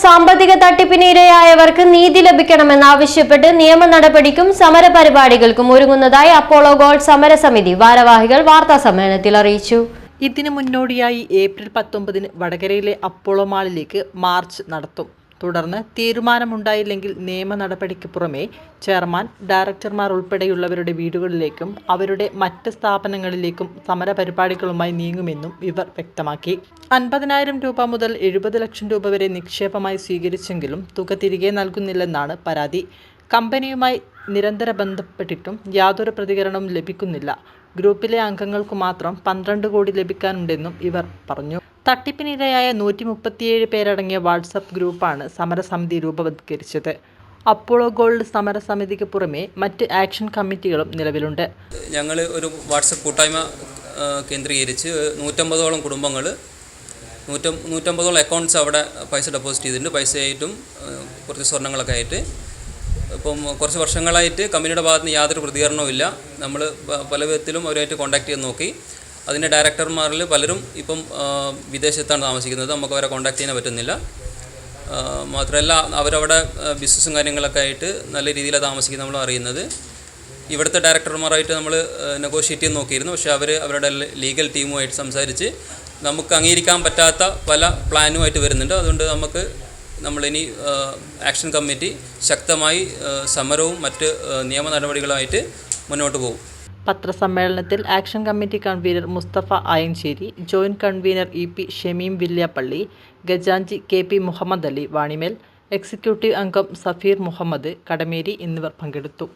സാമ്പത്തിക തട്ടിപ്പിന് ഇരയായവർക്ക് നീതി ലഭിക്കണമെന്നാവശ്യപ്പെട്ട് നിയമ നടപടിക്കും സമരപരിപാടികൾക്കും ഒരുങ്ങുന്നതായി അപ്പോളോ ഗോൾഡ് സമരസമിതി ഭാരവാഹികൾ വാർത്താ സമ്മേളനത്തിൽ അറിയിച്ചു. ഇതിന് മുന്നോടിയായി ഏപ്രിൽ പത്തൊമ്പതിന് വടകരയിലെ അപ്പോളോ മാളിലേക്ക് മാർച്ച് നടത്തും. തുടർന്ന് തീരുമാനമുണ്ടായില്ലെങ്കിൽ നിയമ നടപടിക്ക് പുറമെ ചെയർമാൻ ഡയറക്ടർമാർ ഉൾപ്പെടെയുള്ളവരുടെ വീടുകളിലേക്കും അവരുടെ മറ്റ് സ്ഥാപനങ്ങളിലേക്കും സമരപരിപാടികളുമായി നീങ്ങുമെന്നും ഇവർ വ്യക്തമാക്കി. അൻപതിനായിരം രൂപ മുതൽ എഴുപത് ലക്ഷം രൂപ വരെ നിക്ഷേപമായി സ്വീകരിച്ചെങ്കിലും തുക തിരികെ നൽകുന്നില്ലെന്നാണ് പരാതി. കമ്പനിയുമായി നിരന്തര ബന്ധപ്പെട്ടിട്ടും യാതൊരു പ്രതികരണവും ലഭിക്കുന്നില്ല. ഗ്രൂപ്പിലെ അംഗങ്ങൾക്ക് മാത്രം പന്ത്രണ്ട് കോടി ലഭിക്കാനുണ്ടെന്നും ഇവർ പറഞ്ഞു. തട്ടിപ്പിനിരയായ നൂറ്റി മുപ്പത്തിയേഴ് പേരടങ്ങിയ വാട്സപ്പ് ഗ്രൂപ്പാണ് സമരസമിതി രൂപവത്കരിച്ചത്. അപ്പോളോ ഗോൾഡ് സമരസമിതിക്ക് പുറമെ മറ്റ് ആക്ഷൻ കമ്മിറ്റികളും നിലവിലുണ്ട്. ഞങ്ങൾ ഒരു വാട്സപ്പ് കൂട്ടായ്മ കേന്ദ്രീകരിച്ച് നൂറ്റമ്പതോളം കുടുംബങ്ങൾ നൂറ്റ നൂറ്റമ്പതോളം അക്കൗണ്ട്സ് അവിടെ പൈസ ഡെപ്പോസിറ്റ് ചെയ്തിട്ടുണ്ട്. പൈസയായിട്ടും കുറച്ച് സ്വർണങ്ങളൊക്കെ ആയിട്ട്. ഇപ്പം കുറച്ച് വർഷങ്ങളായിട്ട് കമ്പനിയുടെ ഭാഗത്ത് നിന്ന് യാതൊരു പ്രതികരണവും ഇല്ല. നമ്മൾ പല വിധത്തിലും അവരുമായിട്ട് കോൺടാക്ട് ചെയ്ത് നോക്കി. അതിന്റെ ഡയറക്ടർമാരിൽ പലരും ഇപ്പം വിദേശത്താണ് താമസിക്കുന്നത്. നമുക്ക് അവരെ കോൺടാക്ട് ചെയ്യാൻ പറ്റുന്നില്ല. മാത്രമല്ല അവരവിടെ ബിസിനസ്സും കാര്യങ്ങളൊക്കെ ആയിട്ട് നല്ല രീതിയിലാണ് താമസിക്കുന്നത് നമ്മൾ അറിയുന്നത്. ഇവിടുത്തെ ഡയറക്ടർമാരായിട്ട് നമ്മൾ നെഗോഷിയേറ്റ് ചെയ്ത് നോക്കിയിരുന്നു. പക്ഷേ അവർ അവരുടെ ലീഗൽ ടീമുമായിട്ട് സംസാരിച്ച് നമുക്ക് അംഗീകരിക്കാൻ പറ്റാത്ത പല പ്ലാനുമായിട്ട് വരുന്നുണ്ട്. അതുകൊണ്ട് നമുക്ക് നമ്മളിനി ആക്ഷൻ കമ്മിറ്റി ശക്തമായി സമരവും മറ്റ് നിയമ നടപടികളുമായിട്ട് മുന്നോട്ട് പോകും. പത്രസമ്മേളനത്തിൽ action committee convener Mustafa Ayancheri joint convener E P Shameem Villiappally ഗജാഞ്ചി K P Muhammad Ali Vanimel executive അംഗം സഫീർ മുഹമ്മദ് കടമേരി എന്നിവർ പങ്കെടുത്തു.